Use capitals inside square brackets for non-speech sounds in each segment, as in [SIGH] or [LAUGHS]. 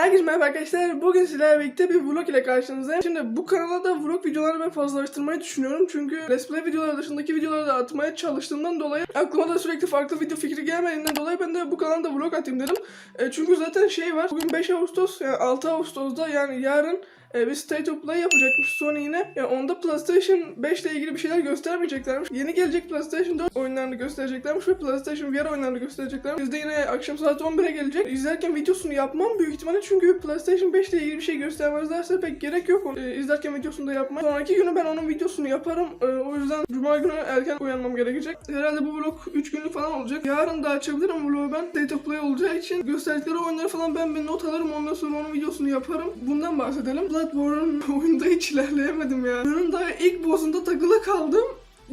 Herkese merhaba arkadaşlar. Bugün sizlerle birlikte bir vlog ile karşınızdayım. Şimdi bu kanala da vlog videolarını ben fazlalaştırmayı düşünüyorum. Çünkü Let's Play videoları dışındaki videoları da atmaya çalıştığımdan dolayı aklıma da sürekli farklı video fikri gelmediğinden dolayı ben de bu kanalda vlog atayım dedim. E, çünkü zaten şey var. Bugün 5 Ağustos yani 6 Ağustos'da yani yarın e, bir State of Play yapacakmış Sony yine. Yani onda PlayStation 5 ile ilgili bir şeyler göstermeyeceklermiş. Yeni gelecek PlayStation 4 oyunlarını göstereceklermiş ve PlayStation VR oyunlarını göstereceklermiş. Bizde yine akşam saat 11'e gelecek. İzlerken videosunu yapmam büyük ihtimalle çünkü PlayStation 5 ile ilgili bir şey göstermezlerse pek gerek yok. E, izlerken videosunu da yapmam. Sonraki günü ben onun videosunu yaparım. E, o yüzden Cuma günü erken uyanmam gerekecek. Herhalde bu vlog 3 günlük falan olacak. Yarın da açabilirim vlogu ben. State of Play olacağı için gösterdikleri oyunları falan ben bir not alırım. Ondan sonra onun videosunu yaparım. Bundan bahsedelim. Bloodborne'un [LAUGHS] oyunda hiç ilerleyemedim ya. Oyunun daha ilk boss'unda takılı kaldım.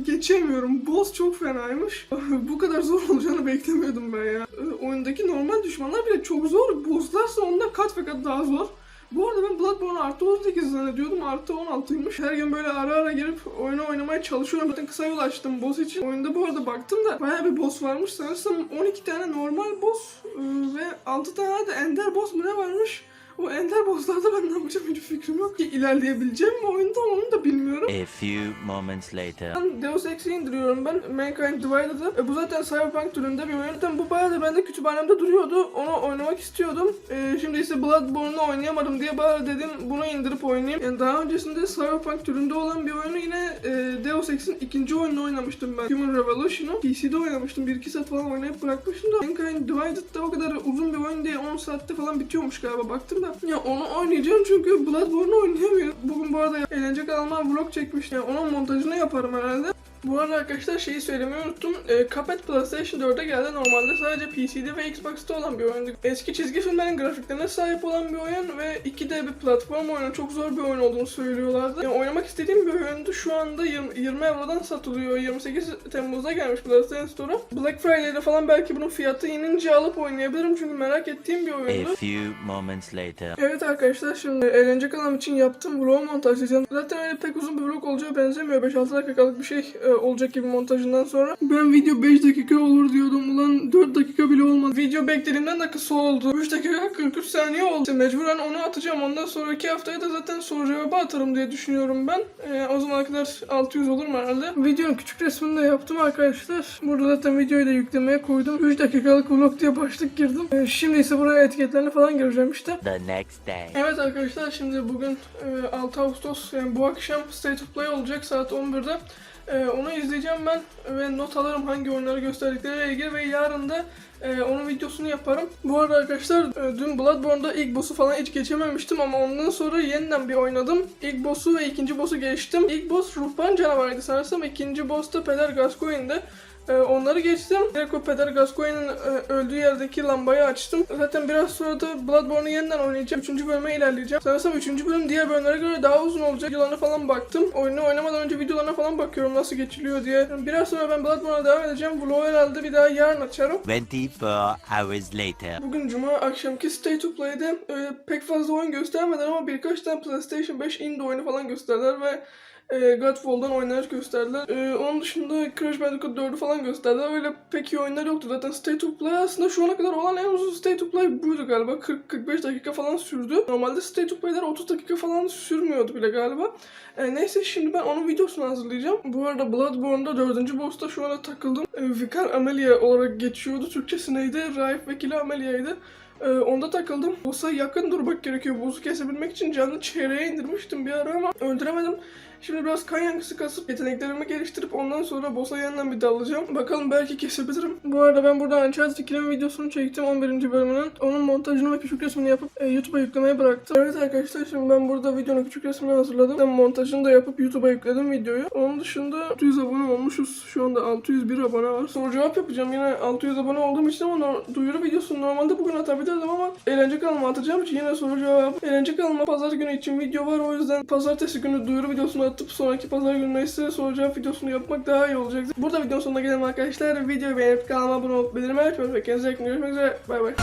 Geçemiyorum. Boss çok fenaymış. [LAUGHS] Bu kadar zor olacağını beklemiyordum ben ya. Oyundaki normal düşmanlar bile çok zor. Bosslarsa ondan kat ve kat daha zor. Bu arada ben Bloodborne artı 18 zannediyordum. Artı 16'ymış. Her gün böyle ara ara girip oyunu oynamaya çalışıyorum. Zaten kısa yol açtım boss için. Oyunda bu arada baktım da bayağı bir boss varmış. Sanırsam 12 tane normal boss e, ve 6 tane de ender boss mu ne varmış? O ender bosslarda ben ne yapacağım hiç fikrim yok ki. ilerleyebileceğim mi oyunda onu da bilmiyorum. A few moments later. Ben Deus Ex'i indiriyorum ben. Mankind Divided'ı. E, bu zaten Cyberpunk türünde bir oyun. Zaten bu bayağı da bende kütüphanemde duruyordu. Onu oynamak istiyordum. E, şimdi ise Bloodborne'u oynayamadım diye bari dedim bunu indirip oynayayım. Yani daha öncesinde Cyberpunk türünde olan bir oyunu yine e, Deus Ex'in ikinci oyununu oynamıştım ben. Human Revolution'u. PC'de oynamıştım. 1-2 saat falan oynayıp bırakmıştım da. Mankind Divided'da o kadar uzun bir oyun değil. 10 saatte falan bitiyormuş galiba. Baktım da. Ya onu oynayacağım çünkü Bloodborne'u oynayamıyorum. Bugün bu arada eğlence kanalıma vlog çekmiştim. Yani onun montajını yaparım herhalde. Bu arada arkadaşlar şeyi söylemeyi unuttum. E, Cuphead PlayStation 4'e geldi. Normalde sadece PC'de ve Xbox'ta olan bir oyundu. Eski çizgi filmlerin grafiklerine sahip olan bir oyun ve 2D bir platform oyunu. Çok zor bir oyun olduğunu söylüyorlardı. Yani oynamak istediğim bir oyundu. Şu anda 20, 20 Euro'dan satılıyor. 28 Temmuz'da gelmiş PlayStation Store'a. Black Friday'de falan belki bunun fiyatı inince alıp oynayabilirim. Çünkü merak ettiğim bir oyundu. A few moments later. Evet arkadaşlar şimdi eğlence kanalım için yaptığım vlogu montajlayacağım. Zaten öyle pek uzun bir vlog olacağı benzemiyor. 5-6 dakikalık bir şey e, olacak gibi montajından sonra. Ben video 5 dakika olur diyordum. Ulan 4 dakika bile olmadı. Video beklediğimden de kısa oldu. 3 dakika 43 saniye oldu. İşte mecburen onu atacağım. Ondan sonraki haftaya da zaten soru cevabı atarım diye düşünüyorum ben. E, o zamana kadar 600 olur mu herhalde? Videonun küçük resmini de yaptım arkadaşlar. Burada zaten videoyu da yüklemeye koydum. 3 dakikalık vlog diye başlık girdim. E, şimdi ise buraya etiketlerini falan göreceğim işte. The next day. Evet arkadaşlar şimdi bugün e, 6 Ağustos yani bu akşam State of Play olacak saat 11'de. E, onu izleyeceğim ben ve not alırım hangi oyunları gösterdikleriyle ilgili ve yarın da e, onun videosunu yaparım. Bu arada arkadaşlar e, dün Bloodborne'da ilk boss'u falan hiç geçememiştim ama ondan sonra yeniden bir oynadım. İlk boss'u ve ikinci boss'u geçtim. İlk boss ruhban canavarıydı sanırsam. ikinci boss da Peder Gascoigne'di. Ee, onları geçtim. Direkt o Peter Gascoigne'in e, öldüğü yerdeki lambayı açtım. Zaten biraz sonra da Bloodborne'u yeniden oynayacağım. Üçüncü bölüme ilerleyeceğim. Sanırsam üçüncü bölüm diğer bölümlere göre daha uzun olacak. Videolarına falan baktım. Oyunu oynamadan önce videolarına falan bakıyorum nasıl geçiliyor diye. Biraz sonra ben Bloodborne'a devam edeceğim. Vlogu herhalde bir daha yarın açarım. 24 hours later. Bugün cuma akşamki State of Play'de e, pek fazla oyun göstermeden ama birkaç tane PlayStation 5 indie oyunu falan gösterdiler ve e, Godfall'dan oyunlar gösterdiler. E, onun dışında Crash Bandicoot 4'ü falan gösterdiler. Öyle pek iyi oyunlar yoktu. Zaten State of Play aslında şu ana kadar olan en uzun State of Play buydu galiba. 40-45 dakika falan sürdü. Normalde State of Play'ler 30 dakika falan sürmüyordu bile galiba. E, neyse şimdi ben onun videosunu hazırlayacağım. Bu arada Bloodborne'da 4. boss'ta şu anda takıldım. E, Vicar Amelia olarak geçiyordu. Türkçesi neydi? Raif Vekili Amelia'ydı. Ee, onda takıldım. Boss'a yakın durmak gerekiyor. Boss'u kesebilmek için canlı çeyreğe indirmiştim bir ara ama öldüremedim. Şimdi biraz kan yankısı kasıp yeteneklerimi geliştirip ondan sonra boss'a yeniden bir dalacağım. Bakalım belki kesebilirim. Bu arada ben burada Uncharted 2'nin videosunu çektim 11. bölümünün. Onun montajını ve küçük resmini yapıp e, YouTube'a yüklemeye bıraktım. Evet arkadaşlar şimdi ben burada videonun küçük resmini hazırladım. Ben montajını da yapıp YouTube'a yükledim videoyu. Onun dışında 600 abone olmuşuz. Şu anda 601 abone var. Soru cevap yapacağım yine 600 abone olduğum için ama duyuru videosunu normalde bugün atabilirdim ama eğlence kanalıma atacağım için yine soru cevap. Eğlence kanalıma pazar günü için video var o yüzden pazartesi günü duyuru videosunu atıp sonraki pazar gününe ise soru cevap videosunu yapmak daha iyi olacak. Burada videonun sonuna gelelim arkadaşlar. Videoyu beğenip kanalıma abone olup bildirim açmayı unutmayın. Kendinize iyi. Görüşmek üzere. Bay bay.